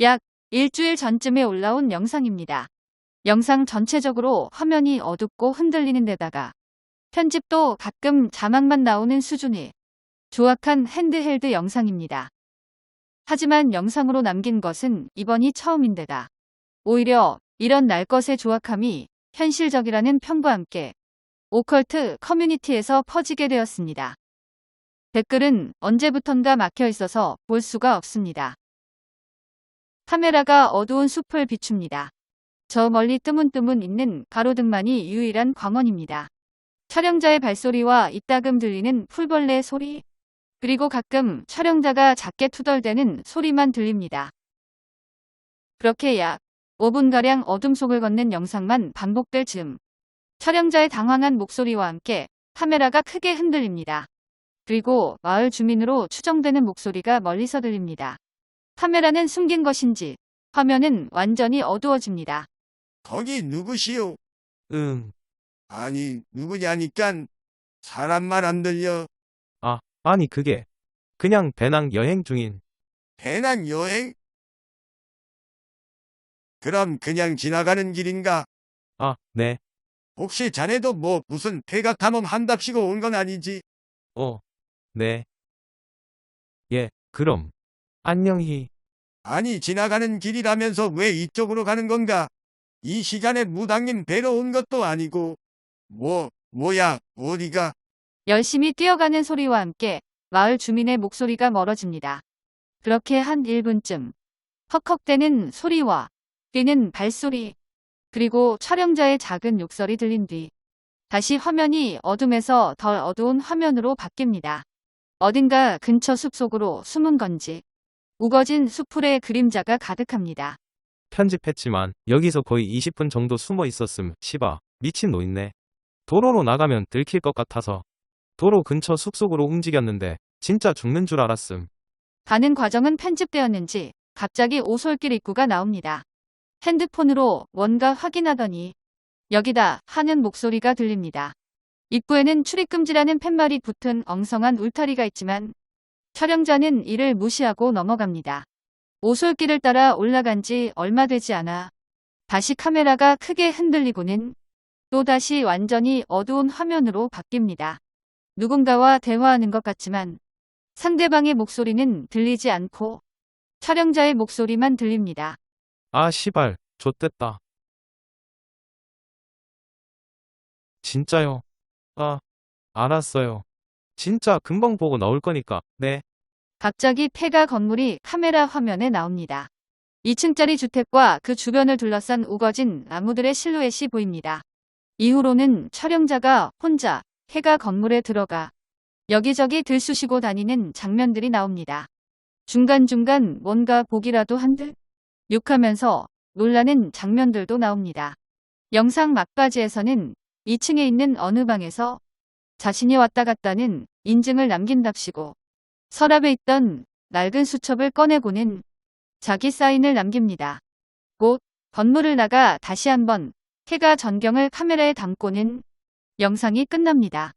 약 일주일 전쯤에 올라온 영상입니다. 영상 전체적으로 화면이 어둡고 흔들리는 데다가 편집도 가끔 자막만 나오는 수준의 조악한 핸드헬드 영상입니다. 하지만 영상으로 남긴 것은 이번이 처음인데다 오히려 이런 날 것의 조악함이 현실적이라는 평과 함께 오컬트 커뮤니티에서 퍼지게 되었습니다. 댓글은 언제부턴가 막혀 있어서 볼 수가 없습니다. 카메라가 어두운 숲을 비춥니다. 저 멀리 뜨문뜨문 있는 가로등만이 유일한 광원입니다. 촬영자의 발소리와 이따금 들리는 풀벌레 소리, 그리고 가끔 촬영자가 작게 투덜대는 소리만 들립니다. 그렇게 약 5분가량 어둠 속을 걷는 영상만 반복될 즈음 촬영자의 당황한 목소리와 함께 카메라가 크게 흔들립니다. 그리고 마을 주민으로 추정되는 목소리가 멀리서 들립니다. 카메라는 숨긴 것인지 화면은 완전히 어두워집니다. 거기 누구시오? 응. 아니, 누구냐니깐 사람 말 안 들려. 아니 그게 그냥 배낭 여행 중인 배낭 여행? 그럼 그냥 지나가는 길인가? 아, 네. 혹시 자네도 뭐 무슨 폐가 탐험 한답시고 온 건 아니지? 어. 네. 예, 그럼 안녕히 아니 지나가는 길이라면서 왜 이쪽으로 가는 건가? 이 시간에 무당님 뵈러 온 것도 아니고 뭐 뭐야 어디가 열심히 뛰어가는 소리와 함께 마을 주민의 목소리가 멀어집니다. 그렇게 한 1분쯤 헉헉대는 소리와 뛰는 발소리 그리고 촬영자의 작은 욕설이 들린 뒤 다시 화면이 어둠에서 덜 어두운 화면으로 바뀝니다. 어딘가 근처 숲속으로 숨은 건지 우거진 수풀의 그림자가 가득합니다. 편집했지만 여기서 거의 20분 정도 숨어 있었음. 시바 미친 노인네. 도로로 나가면 들킬 것 같아서 도로 근처 숲속으로 움직였는데 진짜 죽는 줄 알았음. 가는 과정은 편집되었는지 갑자기 오솔길 입구가 나옵니다. 핸드폰으로 뭔가 확인하더니 여기다 하는 목소리가 들립니다. 입구에는 출입금지라는 팻말이 붙은 엉성한 울타리가 있지만 촬영자는 이를 무시하고 넘어갑니다. 오솔길을 따라 올라간 지 얼마 되지 않아 다시 카메라가 크게 흔들리고는 또다시 완전히 어두운 화면으로 바뀝니다. 누군가와 대화하는 것 같지만 상대방의 목소리는 들리지 않고 촬영자의 목소리만 들립니다. 아 시발 좆됐다. 진짜요? 아 알았어요. 진짜 금방 보고 나올 거니까 네. 갑자기 폐가 건물이 카메라 화면에 나옵니다. 2층짜리 주택과 그 주변을 둘러싼 우거진 나무들의 실루엣이 보입니다. 이후로는 촬영자가 혼자 폐가 건물에 들어가 여기저기 들쑤시고 다니는 장면들이 나옵니다. 중간중간 뭔가 보기라도 한 듯 욕하면서 놀라는 장면들도 나옵니다. 영상 막바지에서는 2층에 있는 어느 방에서 자신이 왔다 갔다는 인증을 남긴답시고 서랍에 있던 낡은 수첩을 꺼내고는 자기 사인을 남깁니다. 곧 건물을 나가 다시 한번 해가 전경을 카메라에 담고는 영상이 끝납니다.